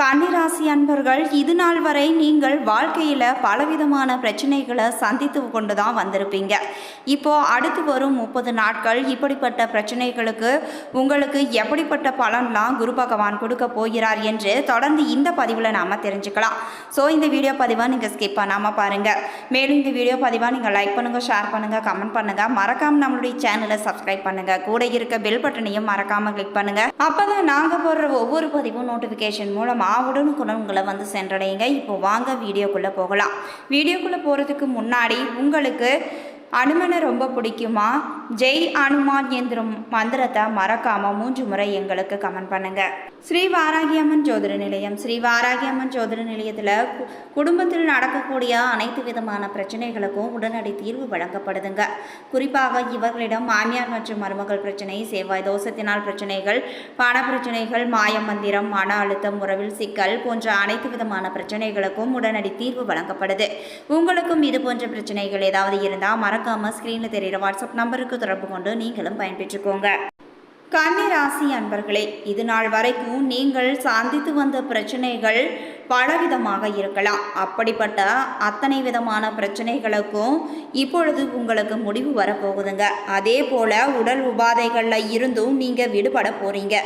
கன்னிராசி அன்பர்கள் இது நாள் வரை நீங்கள் வாழ்க்கையில் பலவிதமான பிரச்சனைகளை சந்தித்து கொண்டு தான் வந்திருப்பீங்க. இப்போ அடுத்து வரும் முப்பது நாட்கள் இப்படிப்பட்ட பிரச்சனைகளுக்கு உங்களுக்கு எப்படிப்பட்ட பலன்லாம் குரு பகவான் கொடுக்க போகிறார் என்று தொடர்ந்து இந்த பதிவில் நாம் தெரிஞ்சுக்கலாம். ஸோ இந்த வீடியோ பதிவாக நீங்கள் ஸ்கிப் பண்ணாமல் பாருங்கள் மேலும் இந்த வீடியோ பதிவாக நீங்கள் லைக் பண்ணுங்கள் ஷேர் பண்ணுங்கள் கமெண்ட் பண்ணுங்கள் மறக்காமல் நம்மளுடைய சேனலை சப்ஸ்கிரைப் பண்ணுங்கள் கூட இருக்க பெல் பட்டனையும் மறக்காமல் கிளிக் பண்ணுங்கள் அப்போ தான் நாங்கள் போடுற ஒவ்வொரு பதிவும் நோட்டிஃபிகேஷன் மூலமாக உடனுக்குடன் குணங்களை வந்து சென்றடையுங்க. இப்போ வாங்க வீடியோக்குள்ளே போகலாம். வீடியோக்குள்ளே போகிறதுக்கு முன்னாடி உங்களுக்கு அனுமனை ரொம்ப பிடிக்குமா? ஜெய் அனுமான் எந்திரும் மந்திரத்தை மறக்காம மூன்று முறை எங்களுக்கு கமெண்ட் பண்ணுங்க. ஸ்ரீ வாராகியம்மன் ஜோதிட நிலையம். ஸ்ரீ வாராகியம்மன் ஜோதிட நிலையத்தில் குடும்பத்தில் நடக்கக்கூடிய அனைத்து விதமான பிரச்சனைகளுக்கும் உடனடி தீர்வு வழங்கப்படுதுங்க. குறிப்பாக இவர்களிடம் மாமியார் மற்றும் மருமகள் பிரச்சனை செவ்வாய் தோஷத்தினால் பிரச்சனைகள் பண பிரச்சனைகள் மாய மந்திரம் மன அழுத்தம் உறவில் சிக்கல் போன்ற அனைத்து விதமான பிரச்சனைகளுக்கும் உடனடி தீர்வு வழங்கப்படுது. உங்களுக்கும் இது போன்ற பிரச்சனைகள் ஏதாவது இருந்தால் மறக்காம ஸ்க்ரீனில் தெரிகிற வாட்ஸ்அப் நம்பருக்கு தொடர்பு கொண்டு நீங்களும் பயன்பெற்றுக்கோங்க. கன்னிராசி அன்பர்களே இது நாள் வரைக்கும் நீங்கள் சந்தித்து வந்த பிரச்சனைகள் பலவிதமாக இருக்கலாம். அப்படிப்பட்ட அத்தனை விதமான பிரச்சனைகளுக்கும் இப்பொழுது உங்களுக்கு முடிவு வரப்போகுதுங்க. அதே போல உடல் உபாதைகளில் இருந்தும் நீங்கள் விடுபட போகிறீங்க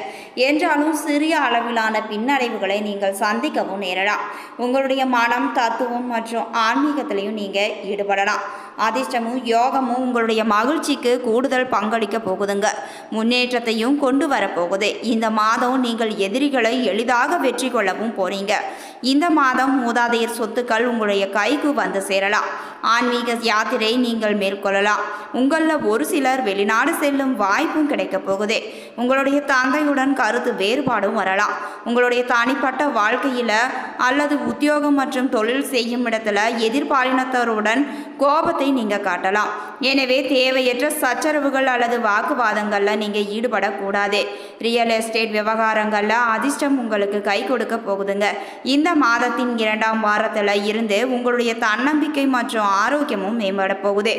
என்றாலும் சிறிய அளவிலான பின்னடைவுகளை நீங்கள் சந்திக்கவும் நேரலாம். உங்களுடைய மனம் தத்துவம் மற்றும் ஆன்மீகத்திலையும் நீங்கள் ஈடுபடலாம். அதிர்ஷ்டமும் யோகமும் உங்களுடைய மகிழ்ச்சிக்கு கூடுதல் பங்களிக்க போகுதுங்க. முன்னேற்றத்தையும் கொண்டு வரப்போகுது. இந்த மாதம் நீங்கள் எதிரிகளை எளிதாக வெற்றி கொள்ளவும் போறீங்க. இந்த மாதம் மூதாதையர் சொத்துக்கள் உங்களுடைய கைக்கு வந்து சேரலாம். ஆன்மீக யாத்திரை நீங்கள் மேற்கொள்ளலாம். உங்களில் ஒரு சிலர் வெளிநாடு செல்லும் வாய்ப்பும் கிடைக்கப் போகுது. உங்களுடைய தந்தையுடன் கருத்து வேறுபாடும் வரலாம். உங்களுடைய தனிப்பட்ட வாழ்க்கையில் அல்லது உத்தியோகம் மற்றும் தொழில் செய்யும் இடத்துல எதிர்பாலினத்தருடன் கோபத்தை நீங்கள் காட்டலாம். எனவே தேவையற்ற சச்சரவுகள் அல்லது வாக்குவாதங்களில் நீங்கள் ஈடுபடக்கூடாது. ரியல் எஸ்டேட் விவகாரங்களில் அதிர்ஷ்டம் உங்களுக்கு கை கொடுக்க போகுதுங்க. இந்த மாதத்தின் இரண்டாம் வாரத்தில் இருந்து உங்களுடைய தன்னம்பிக்கை மற்றும் ஆரோக்கியமும் மேம்பட போகுது.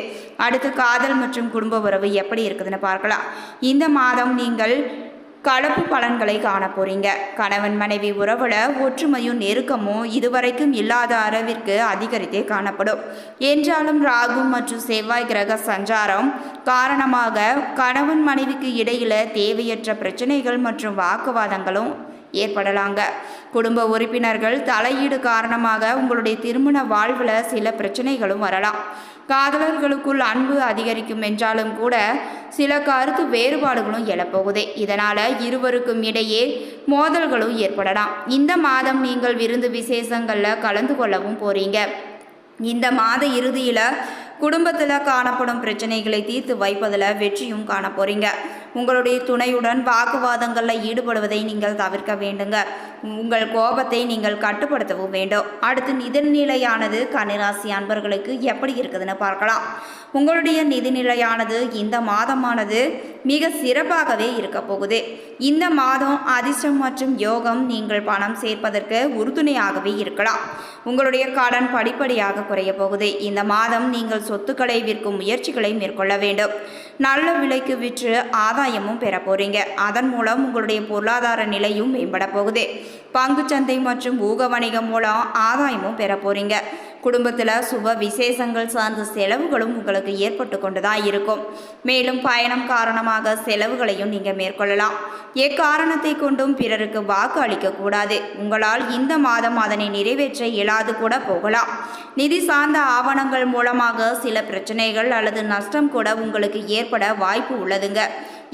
அடுத்து காதல் மற்றும் குடும்ப உறவு எப்படி இருக்குதுன்னு பார்க்கலாம். இந்த மாதம் நீங்கள் கலப்பு பலன்களை காண போறீங்க. கணவன் மனைவி உறவுல ஒற்றுமையும் நெருக்கமும் இதுவரைக்கும் இல்லாத அளவிற்கு அதிகரித்தே காணப்படும். என்றாலும் ராகு மற்றும் செவ்வாய் கிரக சஞ்சாரம் காரணமாக கணவன் மனைவிக்கு இடையில தேவையற்ற பிரச்சனைகள் மற்றும் வாக்குவாதங்களும் ஏற்படலாங்க. குடும்ப உறுப்பினர்கள் தலையீடு காரணமாக உங்களுடைய திருமண வாழ்வில் சில பிரச்சனைகளும் வரலாம். காதலர்களுக்குள் அன்பு அதிகரிக்கும் என்றாலும் கூட சில கருத்து வேறுபாடுகளும் எழப்போகுது. இதனால் இருவருக்கும் இடையே மோதல்களும் ஏற்படலாம். இந்த மாதம் நீங்கள் விருந்து விசேஷங்களில் கலந்து கொள்ளவும் போகிறீங்க இந்த மாத இறுதியில் குடும்பத்தில் காணப்படும் பிரச்சனைகளை தீர்த்து வைப்பதில் வெற்றியும் காண போகிறீங்க உங்களுடைய துணையுடன் வாக்குவாதங்களில் ஈடுபடுவதை நீங்கள் தவிர்க்க வேண்டுங்க. உங்கள் கோபத்தை நீங்கள் கட்டுப்படுத்தவும் வேண்டும். அடுத்து நிதிநிலையானது கன்னிராசி அன்பர்களுக்கு எப்படி இருக்குதுன்னு பார்க்கலாம். உங்களுடைய நிதிநிலையானது இந்த மாதமானது மிக சிறப்பாகவே இருக்க போகுது. இந்த மாதம் அதிர்ஷ்டம் மற்றும் யோகம் நீங்கள் பணம் சேர்ப்பதற்கு உறுதுணையாகவே இருக்கலாம். உங்களுடைய கடன் படிப்படியாக குறைய போகுது. இந்த மாதம் நீங்கள் சொத்துக்களை விற்கும் முயற்சிகளை மேற்கொள்ள வேண்டும். நல்ல விலைக்கு விற்று ஆதாயமும் பெற போறீங்க. அதன் மூலம் உங்களுடைய பொருளாதார நிலையும் மேம்பட போகுது. பங்குச்சந்தை மற்றும் ஊக வணிகம் மூலம் ஆதாயமும் பெற போறீங்க. குடும்பத்தில் சுப விசேஷங்கள் சார்ந்த செலவுகளும் உங்களுக்கு ஏற்பட்டு கொண்டு தான் இருக்கும். மேலும் பயணம் காரணமாக செலவுகளையும் நீங்கள் மேற்கொள்ளலாம். எக்காரணத்தை கொண்டும் பிறருக்கு வாக்கு அளிக்கக்கூடாது உங்களால் இந்த மாதம் அதனை நிறைவேற்ற இயலாது கூட போகலாம். நிதி சார்ந்த ஆவணங்கள் மூலமாக சில பிரச்சனைகள் அல்லது நஷ்டம் கூட உங்களுக்கு ஏற்பட வாய்ப்பு உள்ளதுங்க.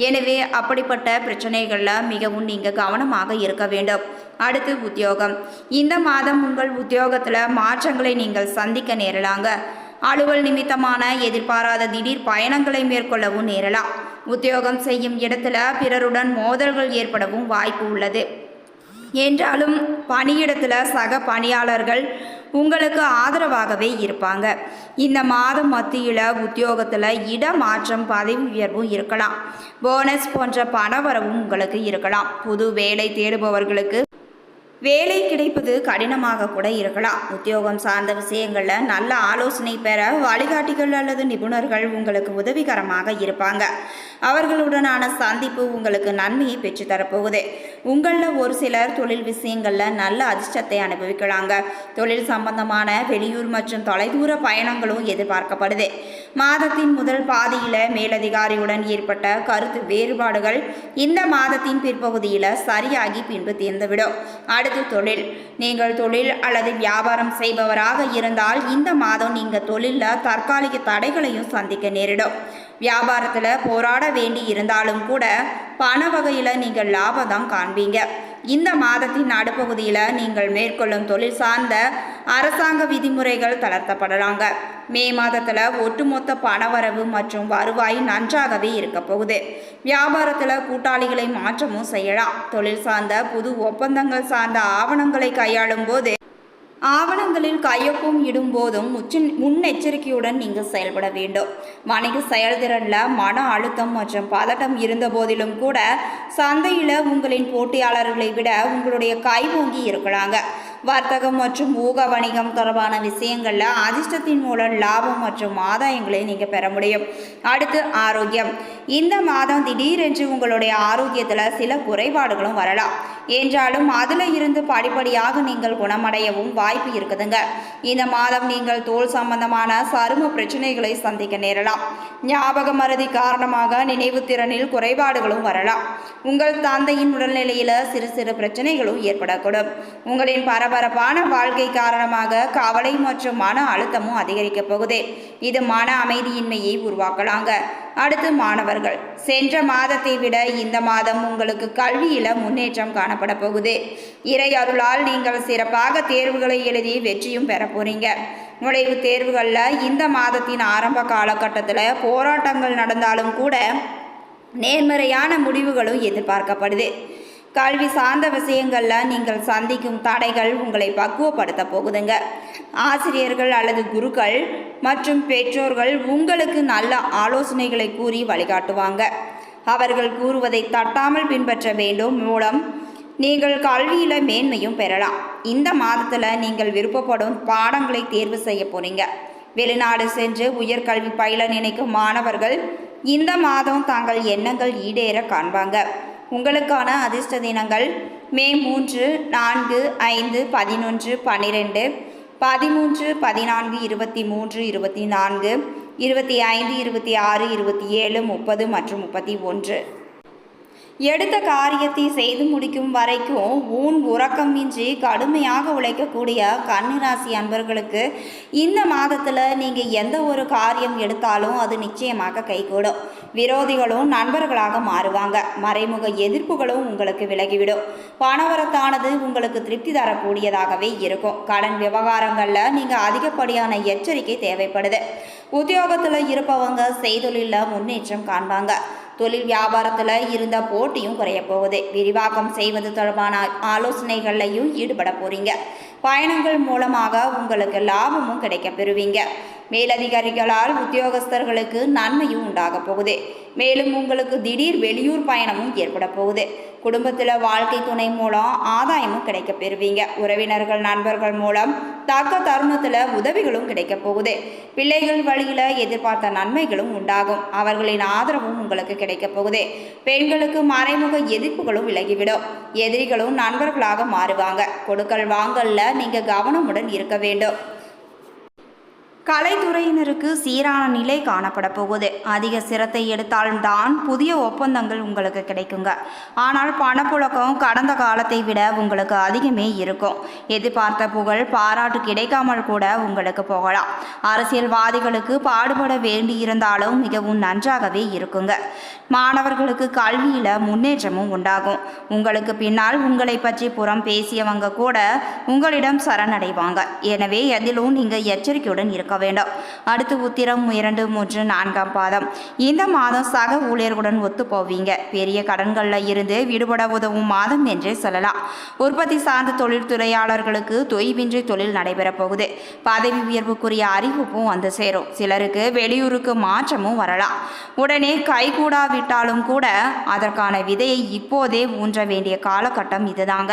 எனவே அப்படிப்பட்ட பிரச்சனைகளில் மிகவும் நீங்கள் கவனமாக இருக்க வேண்டும். அடுத்து உத்தியோகம். இந்த மாதம் உங்கள் உத்தியோகத்தில் மாற்றங்களை நீங்கள் சந்திக்க நேரலாங்க. அலுவல் நிமித்தமான எதிர்பாராத திடீர் பயணங்களை மேற்கொள்ளவும் நேரலாம். உத்தியோகம் செய்யும் இடத்துல பிறருடன் மோதல்கள் ஏற்படவும் வாய்ப்பு உள்ளது. என்றாலும் பணியிடத்தில் சக பணியாளர்கள் உங்களுக்கு ஆதரவாகவே இருப்பாங்க. இந்த மாதம் மத்தியில் உத்தியோகத்தில் இடமாற்றம் பதவி உயர்வும் இருக்கலாம். போனஸ் போன்ற பணவரவும் உங்களுக்கு இருக்கலாம். புது வேலை தேடுபவர்களுக்கு வேலை கிடைப்பது கடினமாக கூட இருக்கலாம். உத்தியோகம் சார்ந்த விஷயங்களில் நல்ல ஆலோசனை பெற வழிகாட்டிகள் அல்லது நிபுணர்கள் உங்களுக்கு உதவிகரமாக இருப்பாங்க. அவர்களுடனான சந்திப்பு உங்களுக்கு நன்மையை பெற்றுத்தரப்போகுது. உங்களில் ஒரு சிலர் தொழில் விஷயங்களில் நல்ல அதிர்ஷ்டத்தை அனுபவிக்கலாங்க. தொழில் சம்பந்தமான வெளியூர் மற்றும் தொலைதூர பயணங்களும் எதிர்பார்க்கப்படுது. மாதத்தின் முதல் பாதியில் மேலதிகாரியுடன் ஏற்பட்ட கருத்து வேறுபாடுகள் இந்த மாதத்தின் பிற்பகுதியில் சரியாகி பின்பு தீர்ந்துவிடும். அடுத்து தொழில். நீங்கள் தொழில் அல்லது வியாபாரம் செய்பவராக இருந்தால் இந்த மாதம் நீங்கள் தொழிலில் தற்காலிக தடைகளையும் சந்திக்க நேரிடும். வியாபாரத்தில் போராட வேண்டி இருந்தாலும் கூட பண வகையில் நீங்கள் லாபம் தான் காண்பீங்க. இந்த மாதத்தின் நடுப்பகுதியில் நீங்கள் மேற்கொள்ளும் தொழில் சார்ந்த அரசாங்க விதிமுறைகள் தளர்த்தப்படலாங்க. மே மாதத்தில் ஒட்டுமொத்த பணவரவு மற்றும் வருவாய் நன்றாகவே இருக்க போகுது. வியாபாரத்தில் கூட்டாளிகளை மாற்றமும் செய்யலாம். தொழில் சார்ந்த புது ஒப்பந்தங்கள் சார்ந்த ஆவணங்களை கையாளும் போது ஆவணங்களில் கையொப்பம் இடும்போதும் முச்சு முன்னெச்சரிக்கையுடன் நீங்கள் செயல்பட வேண்டும். வணிக செயல்திறனில் மன அழுத்தம் மற்றும் பதட்டம் இருந்த போதிலும் கூட சந்தையில் உங்களின் போட்டியாளர்களை விட உங்களுடைய கைவோங்கி இருக்கிறாங்க வர்த்தகம் மற்றும் ஊக வணிகம் தொடர்பான விஷயங்களில் அதிர்ஷ்டத்தின் மூலம் லாபம் மற்றும் ஆதாயங்களை நீங்கள் பெற முடியும். அடுத்து ஆரோக்கியம். இந்த மாதம் திடீரென்று உங்களுடைய ஆரோக்கியத்தில் சில குறைபாடுகளும் வரலாம். என்றாலும் அதில் இருந்து படிப்படியாக நீங்கள் குணமடையவும் வாய்ப்பு இருக்குதுங்க. இந்த மாதம் நீங்கள் தோல் சம்பந்தமான சரும பிரச்சனைகளை சந்திக்க நேரலாம். ஞாபக மருதி காரணமாக நினைவு திறனில் குறைபாடுகளும் வரலாம். உங்கள் தந்தையின் உடல்நிலையில் சிறு சிறு பிரச்சனைகளும் ஏற்படக்கூடும். உங்களின் பரபரப்பான வாழ்க்கை காரணமாக கவலை மற்றும் மன அழுத்தமும் அதிகரிக்கப் போகுது. இது மன அமைதியின்மையை உருவாக்கலாங்க. அடுத்து மாணவர்கள். சென்ற மாதத்தை விட இந்த மாதம் உங்களுக்கு கல்வியில முன்னேற்றம் காணப்பட போகுது. இறை அருளால் நீங்கள் சிறப்பாக தேர்வுகளை எழுதி வெற்றியும் பெற போறீங்க. நுழைவுத் தேர்வுகளில் இந்த மாதத்தின் ஆரம்ப காலகட்டத்தில் போராட்டங்கள் நடந்தாலும் கூட நேர்மறையான முடிவுகளும் எதிர்பார்க்கப்படுது. கல்வி சார்ந்த விஷயங்களில் நீங்கள் சந்திக்கும் தடைகள் உங்களை பக்குவப்படுத்த போகுதுங்க. ஆசிரியர்கள் அல்லது குருக்கள் மற்றும் பெற்றோர்கள் உங்களுக்கு நல்ல ஆலோசனைகளை கூறி வழிகாட்டுவாங்க. அவர்கள் கூறுவதை தட்டாமல் பின்பற்ற வேண்டும். மூலம் நீங்கள் கல்வியில் மேன்மையும் பெறலாம். இந்த மாதத்தில் நீங்கள் விருப்பப்படும் பாடங்களை தேர்வு செய்ய போறீங்க. வெளிநாடு சென்று உயர்கல்வி பயில நினைக்கும் மாணவர்கள் இந்த மாதம் தாங்கள் எண்ணங்கள் ஈடேற காண்பாங்க. உங்களுக்கான அதிர்ஷ்ட தினங்கள் மே மூன்று நான்கு ஐந்து பதினொன்று பன்னிரெண்டு பதிமூன்று பதினான்கு இருபத்தி மூன்று இருபத்தி நான்கு இருபத்தி ஐந்து இருபத்தி ஆறு இருபத்தி ஏழு முப்பது மற்றும் முப்பத்தி ஒன்று. எடுத்த காரியத்தை செய்து முடிக்கும் வரைக்கும் ஊன் உறக்கமின்றி கடுமையாக உழைக்கக்கூடிய கன்னிராசி அன்பர்களுக்கு இந்த மாதத்தில் நீங்கள் எந்த ஒரு காரியம் எடுத்தாலும் அது நிச்சயமாக கைகூடும். விரோதிகளும் நண்பர்களாக மாறுவாங்க. மறைமுக எதிர்ப்புகளும் உங்களுக்கு விலகிவிடும். பணவரத்தானது உங்களுக்கு திருப்தி தரக்கூடியதாகவே இருக்கும். கடன் விவகாரங்களில் நீங்கள் அதிகப்படியான எச்சரிக்கை தேவைப்படுது. உத்தியோகத்தில் இருப்பவங்க செய்தொழிலில் முன்னேற்றம் காண்பாங்க. தொழில் வியாபாரத்தில் இருந்த போட்டியும் குறைய போகுது. விரிவாக்கம் செய்வது தொடர்பான ஆலோசனைகள்லையும் ஈடுபட போறீங்க. பயணங்கள் மூலமாக உங்களுக்கு லாபமும் கிடைக்க பெறுவீங்க. மேலதிகாரிகளால் உத்தியோகஸ்தர்களுக்கு நன்மையும் உண்டாக போகுது. மேலும் உங்களுக்கு திடீர் வெளியூர் பயணமும் ஏற்பட போகுது. குடும்பத்தில் வாழ்க்கை துணை மூலம் ஆதாயமும் கிடைக்க பெறுவீங்க. உறவினர்கள் நண்பர்கள் மூலம் தக்க தருணத்தில் உதவிகளும் கிடைக்க போகுது. பிள்ளைகள் வழியில் எதிர்பார்த்த நன்மைகளும் உண்டாகும். அவர்களின் ஆதரவும் உங்களுக்கு கிடைக்க போகுது. பெண்களுக்கு மறைமுக எதிர்ப்புகளும் விலகிவிடும். எதிரிகளும் நண்பர்களாக மாறுவாங்க. கொடுக்கல் வாங்கல்ல நீங்கள் கவனமுடன் இருக்க வேண்டும். கலைத்துறையினருக்கு சீரான நிலை காணப்பட போகுது. அதிக சிரத்தை எடுத்தால்தான் புதிய ஒப்பந்தங்கள் உங்களுக்கு கிடைக்குங்க. ஆனால் பணப்புழக்கம் கடந்த காலத்தை விட உங்களுக்கு அதிகமே இருக்கும். எதிர்பார்த்த புகழ் பாராட்டு கிடைக்காமல் கூட உங்களுக்கு போகலாம். அரசியல்வாதிகளுக்கு பாடுபட வேண்டியிருந்தாலும் மிகவும் நன்றாகவே இருக்குங்க. மாணவர்களுக்கு கல்வியில் முன்னேற்றமும் உண்டாகும். உங்களுக்கு பின்னால் உங்களை பற்றி புறம் பேசியவங்க கூட உங்களிடம் சரணடைவாங்க. எனவே எதிலும் நீங்கள் எச்சரிக்கையுடன் இருக்க வேண்டும். அடுத்து உத்திரம் இரண்டு மூன்று நான்காம் பாதம். இந்த மாதம் சக ஊழியர்களுடன் ஒத்து போவீங்க பெரிய கடன்களில் இருந்து விடுபட உதவும் மாதம் என்றே சொல்லலாம். உற்பத்தி சார்ந்த தொழில்துறையாளர்களுக்கு தொய்வின்றி தொழில் நடைபெறப் போகுது. பதவி உயர்வுக்குரிய அறிவிப்பும் வந்து சேரும். சிலருக்கு வெளியூருக்கு மாற்றமும் வரலாம். உடனே கைகூடாவிட்டாலும் கூட அதற்கான விதையை இப்போதே ஊன்ற வேண்டிய காலகட்டம் இதுதாங்க.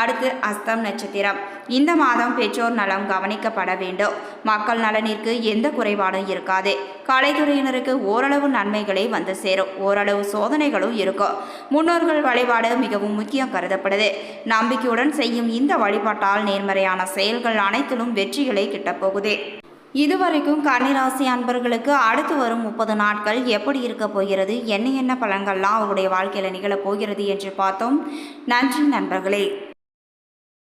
அடுத்து அஸ்தம் நட்சத்திரம். இந்த மாதம் பெற்றோர் நலம் கவனிக்கப்பட வேண்டும். மக்கள் நலனிற்கு எந்த குறைபாடும் இருக்காது. கலைத்துறையினருக்கு ஓரளவு நன்மைகளே வந்து சேரும். ஓரளவு சோதனைகளும் இருக்கும். முன்னோர்கள் வழிபாடு மிகவும் முக்கியம் கருதப்படுது. நம்பிக்கையுடன் செய்யும் இந்த வழிபாட்டால் நேர்மறையான செயல்கள் அனைத்திலும் வெற்றிகளை கிட்டப்போகுது இதுவரைக்கும் கன்னிராசி அன்பர்களுக்கு அடுத்து வரும் முப்பது நாட்கள் எப்படி இருக்க போகிறது? என்ன என்ன பலன்கள்லாம் அவருடைய வாழ்க்கையில் நிகழப் போகிறது என்று பார்த்தோம். நன்றி நண்பர்களே.